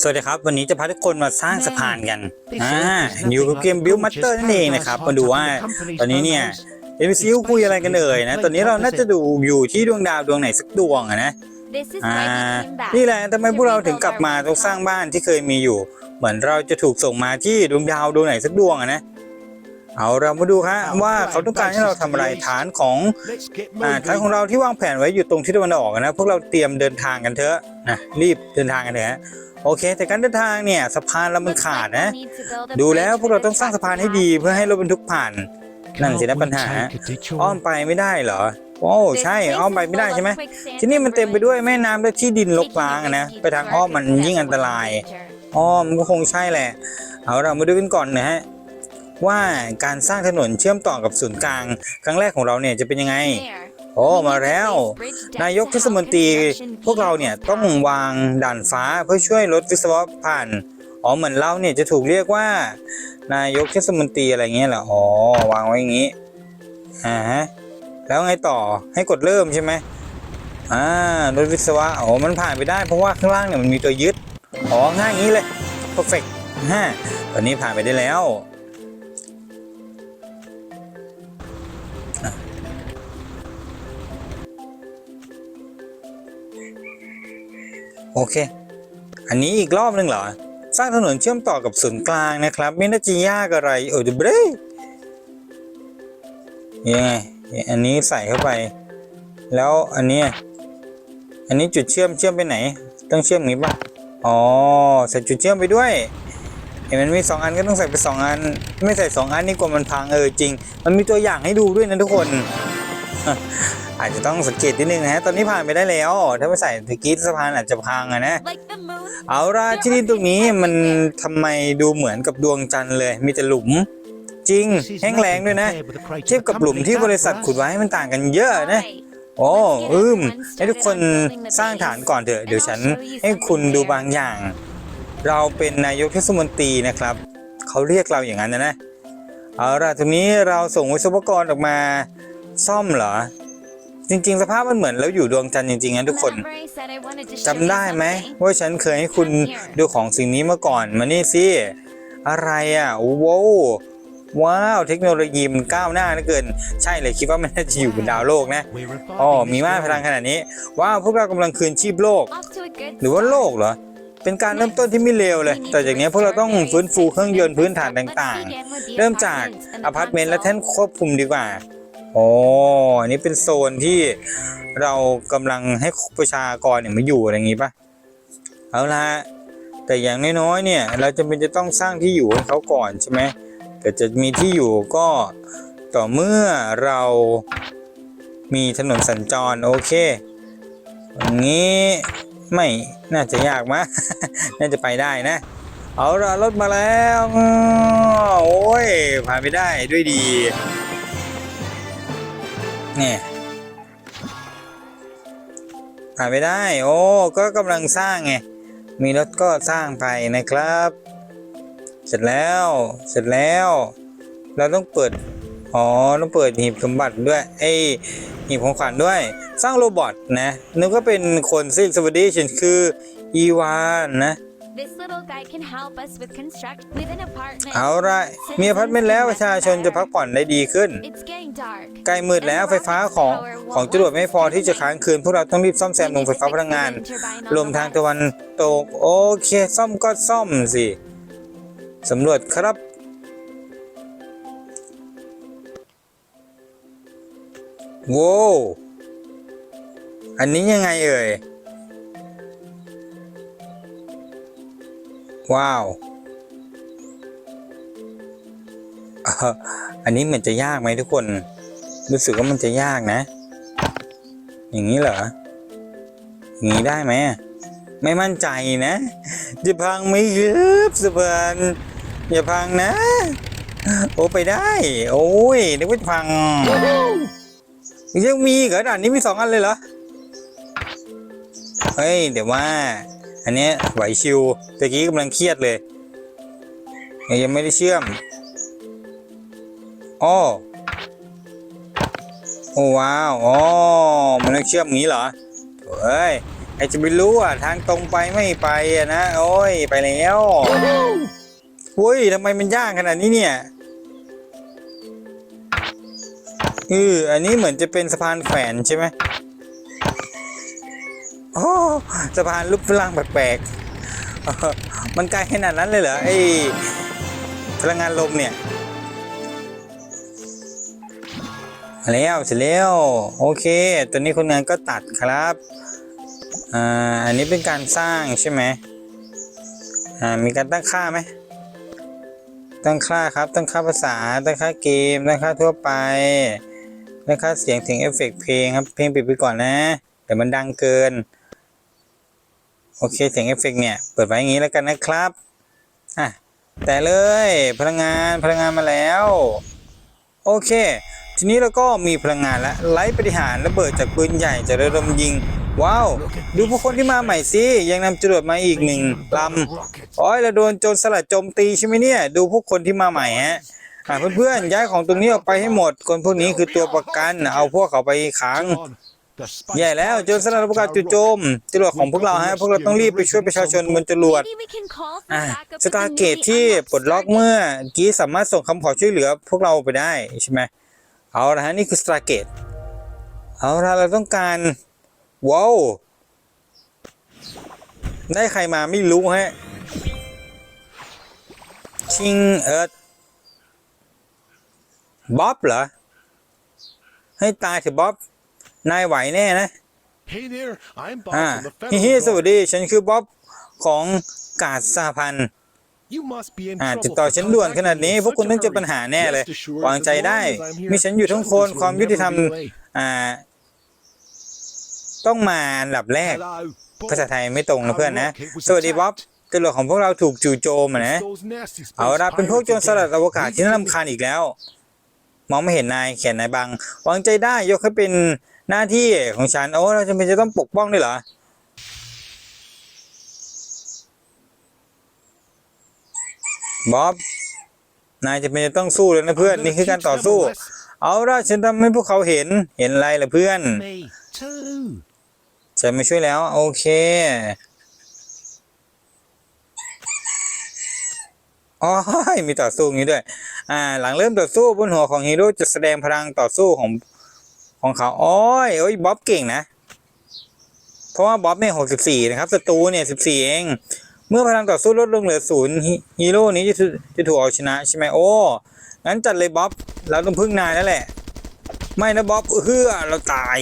สวัสดีครับ วันนี้จะพาทุกคนมาสร้างสะพานกันอ่าอยู่กับเกม Build Master นั่นเองนะครับ มาดูว่าตอนนี้เนี่ยเอ็มซีคุยอะไรกันเอ่ยนะ ตอนนี้เราน่าจะดูอยู่ที่ดวงดาวดวงไหนสักดวงอะนะอ่านี่แหละทำไมพวกเราถึงกลับมาต้องสร้างบ้านที่เคยมีอยู่ เหมือนเราจะถูกส่งมาที่ดวงดาวดวงไหนสักดวงอะนะ เอาเรามาดูฮะว่าเขาต้องการให้เราทำอะไรฐานของอ่าทางของเราที่วางแผนไว้อยู่ตรงที่ตะวันออกนะพวกเราเตรียมเดินทางกันเถอะนะรีบเดินทางกันเถอะโอเค แต่การเดินทางเนี่ยสะพานเรามันขาดนะ ดูแล้วพวกเราต้องสร้างสะพานให้ดีเพื่อให้รถบรรทุกผ่านนั่นสินะปัญหาอ้อมไปไม่ได้เหรอโอ้ใช่อ้อมไปไม่ได้ใช่ไหมที่นี่มันเต็มไปด้วยแม่น้ำและที่ดินรกร้างอะนะไปทางอ้อมมันยิ่งอันตรายอ้อมก็คงใช่แหละเอาเรามาดูกันก่อนนะฮะ ว่าการสร้างถนนเชื่อมต่อกับศูนย์กลาง ครั้งแรกของเราเนี่ยจะเป็นยังไง โอ้มาแล้ว นายกเทศมนตรีพวกเราเนี่ยต้องวางด่านฟ้าเพื่อช่วยลดวิศวะผ่านอ๋อเหมือนเราเนี่ยจะถูกเรียกว่า นายกเทศมนตรีอะไรเงี้ยเหรออ๋อวางไว้อย่างงี้อ่าฮะแล้วไงต่อให้กดเริ่มใช่ไหมอ่ารถวิศวะอ๋อมันผ่านไปได้เพราะว่าข้างล่างเนี่ยมันมีตัวยึดอ๋อง่ายอย่างนี้เลย perfect ฮะตอนนี้ผ่านไปได้แล้ว โอเค อันนี้อีกรอบหนึ่งเหรอ สร้างถนนเชื่อมต่อกับศูนย์กลางนะครับ ไม่น่าจะยากอะไรโอ้ยเบรยังไงอันนี้ใส่เข้าไป แล้วอันเนี้ยอันนี้จุดเชื่อมเชื่อมไปไหน ต้องเชื่อมงนี้ป่ะอ๋อใส่จุดเชื่อมไปด้วยเห็นมันมีสองอันก็ต้องใส่ไปสองอัน ไม่ใส่สองอันนี่กลัวมันพังเออจริง มันมีตัวอย่างให้ดูด้วยนะทุกคน อาจจะต้องสังเกตนิดนึงนะฮะตอนนี้ผ่านไปได้แล้ว ถ้าไม่ใส่ตะกี้สะพานอาจจะพังอะนะ เอาละที่ดินตรงนี้มันทำไมดูเหมือนกับดวงจันทร์เลย มีแต่หลุม จริงแห้งแล้งด้วยนะ เทียบกับหลุมที่บริษัทขุดไว้มันต่างกันเยอะนะโอ้อืมให้ทุกคนสร้างฐานก่อนเถอะเดี๋ยวฉันให้คุณดูบางอย่าง เราเป็นนายกเทศมนตรีนะครับเขาเรียกเราอย่างนั้นนะนะเอาล่ะทีนี้เราส่งวิศวกรออกมา ซ่อมเหรอ จริง ๆ สภาพมันเหมือนเราอยู่ดวงจันทร์จริงๆนะทุกคนจำได้ไหมว่าฉันเคยให้คุณดูของสิ่งนี้มาก่อนมานี่สิอะไรอะโอ้โหว้าว เทคโนโลยีมันก้าวหน้าเหลือเกิน ใช่เลยคิดว่ามันน่าจะอยู่บนดาวโลกนะอ๋อมีมากพลังขนาดนี้ ว้าว พวกเรากำลังคืนชีพโลก หรือว่าโลกเหรอ เป็นการเริ่มต้นที่ไม่เลวเลย แต่จากนี้พวกเราต้องฟื้นฟูเครื่องยนต์พื้นฐานต่างๆ เริ่มจากอพาร์ตเมนต์และแท่นควบคุมดีกว่า อ้อันนี้เป็นโซนที่เรากำลังให้ประชากรเนี่ยมาอยู่อะไรอย่างงี้ปะเอาละแต่อย่างน้อยๆเนี่ย เราจะเป็นจะต้องสร้างที่อยู่ให้เขาก่อนใช่ไหมแต่จะมีที่อยู่ก็ต่อเมื่อเรามีถนนสัญจรโอเคอย่างนี้ไม่น่าจะยากมากน่าจะไปได้นะ เอาละรถมาแล้ว โอ้ยผ่านไปได้ด้วยดี เนี่ยผ่านไปได้ โอ้ ก็กำลังสร้างไง มีรถก็สร้างไปนะครับ เสร็จแล้ว เสร็จแล้ว เราต้องเปิด อ๋อ ต้องเปิดหีบสมบัติด้วย ไอ้หีบของขวัญด้วย สร้างโรบอทนะนึกว่าเป็นคนซิสวัสดีฉันคืออีวานนะ This little guy can help us with construct with an apartment. เอาละมีอพาร์ตเมนต์แล้วประชาชนจะพักผ่อนได้ดีขึ้น It's getting dark. ใกล้มืดแล้วไฟฟ้าของของจรวดไม่พอที่จะค้างคืน พวกเราต้องรีบซ่อมแซมโรงไฟฟ้าพลังงานรวมทางตะวันตก โอเค ซ่อมก็ซ่อมสิสำรวจครับ โว้วอันนี้ยังไงเอ่ย ว้าว อันนี้เหมือนจะยากไหมทุกคน รู้สึกว่ามันจะยากนะ อย่างนี้เหรอ อย่างนี้ได้ไหม ไม่มั่นใจนะจะพังไหมครับสะพานอย่าพังนะ โอ้ไปได้ โอ้ยนึกว่าพังยังมีเหรอด่านนี้มีสองอันเลยเหรอ เฮ้ย เดี๋ยวว่า อันนี้ไหวชิวตะกี้กำลังเครียดเลย ยังไม่ได้เชื่อมอ้อโอ้ว้าวอ๋อมันต้องเชื่อมงี้เหรอเอ้ยไอจะไปรู้อะทางตรงไปไม่ไปอะนะโอ้ยไปแล้วอุ้ยทำไมมันยากขนาดนี้เนี่ยเอออันนี้เหมือนจะเป็นสะพานแขวนใช่ไหม โอ้สะพานรูปร่างแปลกๆมันไกลขนาดนั้นเลยเหรอไอ้พลังงานลมเนี่ยมาแล้วเสร็จแล้วโอเคตอนนี้คนงานก็ตัดครับอ่าอันนี้เป็นการสร้างใช่ไหมอ่ามีการตั้งค่าไหมตั้งค่าครับตั้งค่าภาษาตั้งค่าเกมตั้งค่าทั่วไปตั้งค่าเสียงถึงเอฟเฟกต์เพลงครับเพลงปิดไปก่อนนะเดี๋ยวมันดังเกิน โอเคเสียงเอฟเฟกต์เนี่ย เปิดไว้อย่างนี้แล้วกันนะครับ อะ แต่เลยพลังงานพลังงานมาแล้ว โอเค ทีนี้เราก็มีพลังงานแล้วไล่ปฏิหารระเบิดจากปืนใหญ่จากระดมยิง ว้าว ดูผู้คนที่มาใหม่สิ ยังนำจรวดมาอีกหนึ่งลำโอ้ยเราโดนโจรสลัดโจมตีใช่ไหมเนี่ย ดูพวกคนที่มาใหม่ฮะเพื่อนๆย้ายของตรงนี้ออกไปให้หมด คนพวกนี้คือตัวประกัน เอาพวกเขาไปขัง แย่แล้วจรสลัดประกาศจู่โจมจรวดของพวกเราฮะพวกเราต้องรีบไปช่วยประชาชนบนจรวดอ่าสตาร์เกตที่ปลดล็อกเมื่อกี้สามารถส่งคำขอช่วยเหลือพวกเราไปได้ใช่ไหมเอาละฮะนี่คือสตาร์เกตเอาละเราต้องการว้าวได้ใครมาไม่รู้ฮะชิงเอิร์ธบ๊อบเหรอให้ตายเถอะบ๊อบ นายไหวแน่นะ Hey there, I'm Bob อ่า from the ฮิ Federal ฮิสวัส Guard. ดี ฉันคือบ๊อบของกาดสหพันธ์ You must be in อ่า trouble ติดต่อ for ฉันด่วนขนาด contacting นี้ me in พวกคุณ such a ต้องเจอ hurry. ปัญหาแน่เลย Rest assured, วางใจ as long ได้ as I'm here, มีฉันอยู่ทั้งคน justice ความ will ยุติธรรม never be delayed. อ่า ต้องมาอันดับแรก Hello, Bob. ภาษาไทยไม่ตรงนะเพื่อนนะ สวัสดีบ๊อบจรวดของพวกเราถูกจู่โจมอะนะ It's those nasty space เอาละเป็นพวกโจร pirates สลัด again. อวกาศที่น่ารำคาญอีกแล้ว มองไม่เห็นนายแขนนายบัง วางใจได้ยกให้เป็น หน้าที่ของฉันโอ้เราจำเป็นจะต้องปกป้องด้วยเหรอบ๊อบนายจะเป็นจะต้องสู้แล้วนะเพื่อนนี่คือการต่อสู้ เอาละฉันทำให้พวกเขาเห็นเห็นอะไรล่ะเพื่อน Me too. ฉันมาช่วยแล้ว โอเคอ๋อมีต่อสู้อย่างนี้ด้วย อ่า หลังเริ่มต่อสู้บนหัวของฮีโร่จะแสดงพลังต่อสู้ของ ของเขาโอ้ยโอ้ยบ๊อบเก่งนะ เพราะว่าบ๊อบเนี่ยหกสิบสี่นะครับศัตรูเนี่ยสิบสี่เอง เมื่อพลังต่อสู้ลดลงเหลือศูนย์ฮีโร่นี้จะถูจะถูกเอาชนะใช่ไหมโอ้งั้นจัดเลยบ๊อบเราต้องพึ่งนายแล้วแหละ ไม่นะบ๊อบเฮือเราตาย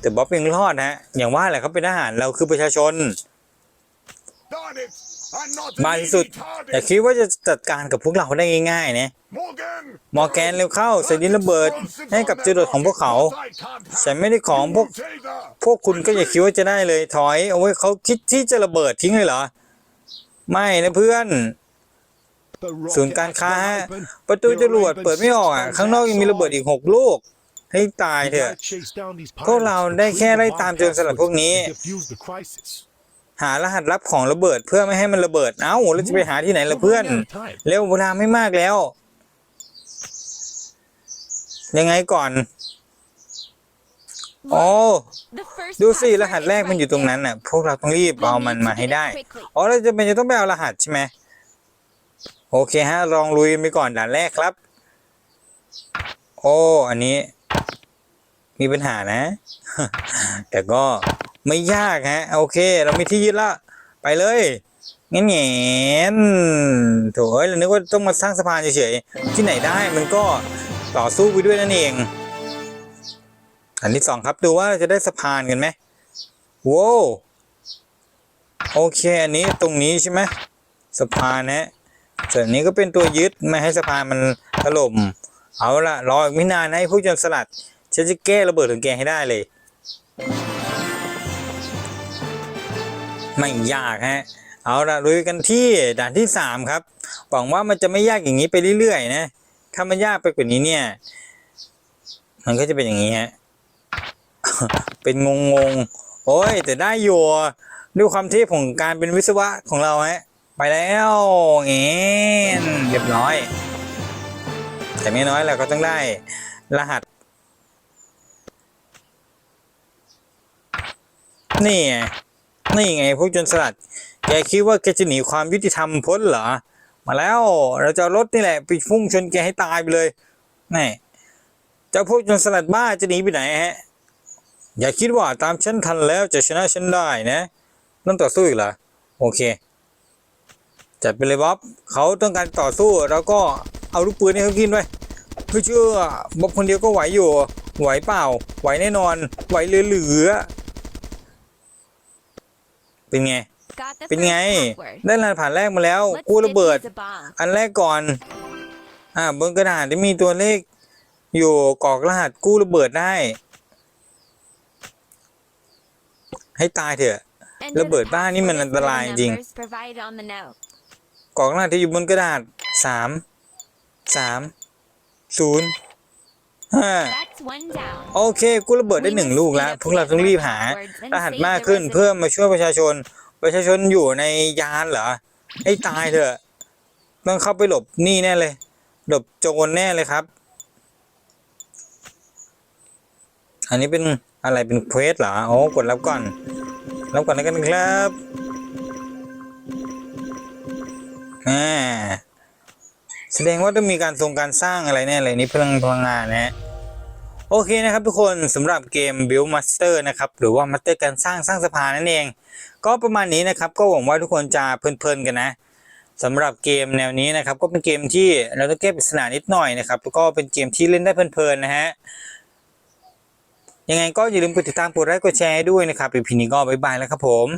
แต่บ๊อบยังรอดนะอย่างว่าแหละเขาเป็นทหารเราคือประชาชน Darn it! I'm not มากที่สุด อย่าคิดว่าจะจัดการกับพวกเราได้ง่ายๆนะ Morgan! มอร์แกนเร็วเข้าใส่ดินระเบิดให้กับจรวดของพวกเขาฉันไม่ได้ของพวกพวกคุณก็อย่าคิดว่าจะได้เลยถอยเอาไว้เขาคิดที่จะระเบิดทิ้งเลยเหรอ ไม่นะเพื่อนศูนย์การค้าฮะประตูจรวดเปิดไม่ออกอะข้างนอกยังมีระเบิดอีกหกลูก ให้ตายเถอะพวกเราได้แค่ไล่ตามโจรสลัดพวกนี้ หารหัสลับของระเบิดเพื่อไม่ให้มันระเบิด เอ้าแล้วจะไปหาที่ไหนล่ะเพื่อน เร็วเวลาไม่มากแล้ว ยังไงก่อน โอ้ The first ดูสิ password รหัสแรก is มันอยู่ right ตรง there. นั้นน่ะ พวกเราต้องรีบ We'll เอามัน need to มาให้ get it ได้ quickly. อ๋อเราจะเป็นจะต้องไปเอารหัสใช่ไหมโอเคฮะ ลองลุยไปก่อนด่านแรกครับ โอ้ อันนี้ มีปัญหานะ แต่ก็ ไม่ยากฮะ โอเค เรามีที่ยึดละ ไปเลยงั้นแงนโถ่เอ้ยเรานึกว่าต้องมาสร้างสะพานเฉยๆ ที่ไหนได้มันก็ต่อสู้ไปด้วยนั่นเอง อันที่สองครับดูว่าจะได้สะพานกันไหมว้าวโอเค อันนี้ตรงนี้ใช่ไหมสะพานนะส่วนนี้ก็เป็นตัวยึดไม่ให้สะพานมันถล่ม เอาละรออีกไม่นานนะไอ้พวกจรสลัดฉันจะแก้ระเบิดของแกให้ได้เลย ไม่ยากฮะเอาละลุยกันที่ด่านที่สามครับหวังว่ามันจะไม่ยากอย่างนี้ไปเรื่อยๆนะถ้ามันยากไปกว่านี้เนี่ย มันก็จะเป็นอย่างนี้ฮะเป็นงงงๆโอ้ยแต่ได้อยู่ด้วยความเทพของการเป็นวิศวะของเราฮะไปแล้วเงี้ยเรียบร้อย แต่ไม่น้อยเราก็ต้องได้รหัส นี่ นี่ไงพวกจนสลัด แกคิดว่าแกจะหนีความยุติธรรมพ้นเหรอ มาแล้วเราจะรถนี่แหละไปพุ่งชนแกให้ตายไปเลยนี่เจ้าพวกจนสลัดบ้าจะหนีไปไหนฮะ อย่าคิดว่าตามฉันทันแล้วจะชนะฉันได้นะต้องต่อสู้อีกเหรอ โอเค จัดไปเลยบ๊อบเขาต้องการต่อสู้เราก็เอาลูกปืนให้เขากินไปเพื่อเชื่อบ๊อบคนเดียวก็ไหวอยู่ ไหวเปล่า ไหวแน่นอน ไหวเหลือ เป็นไง Got the เป็นไง first password. ได้รหัสผ่านแรกมาแล้ว Let's กู้ระเบิด defuse a bomb. อันแรกก่อน อ่าบนกระดาษที่มีตัวเลข อยู่กรอกรหัสกู้ระเบิดได้ ให้ตายเถอะ Enter ระเบิด the บ้านนี่มัน password อันตราย with จ the ริง numbers provided on the note. กรอกรหัสที่อยู่บนกระดาษสามสามศูนย์ห้า That's one down. โอเคกู้ระเบิดได้หนึ่งลูกแล้ว พวกเราต้องรีบหารหัสมากขึ้นเพื่อมาช่วยประชาชน ประชาชนอยู่ในยานเหรอ ให้ตายเถอะ ต้องเข้าไปหลบหนี่แน่เลย หลบโจรแน่เลยครับ อันนี้เป็นอะไรเป็นเควสเหรอ โอ้กดรับก่อน รับก่อนแล้วกันครับอ่า แสดงว่าต้องมีการทรงการสร้างอะไรแน่เลยนี่พลังพลังงานนะฮะโอเคนะครับทุกคนสำหรับเกม Build Master นะครับหรือว่า Master การสร้างสร้างสะพานนั่นเอง ก็ประมาณนี้นะครับก็หวังว่าทุกคนจะเพลินๆกันนะสำหรับเกมแนวนี้นะครับก็เป็นเกมที่เราต้องแก้ปริศนานิดหน่อยนะครับแล้วก็เป็นเกมที่เล่นได้เพลินๆนะฮะยังไงก็อย่าลืมกดติดตามกดไลค์กดแชร์ด้วยนะครับอีพีนี้ก็บายบายแล้วครับผม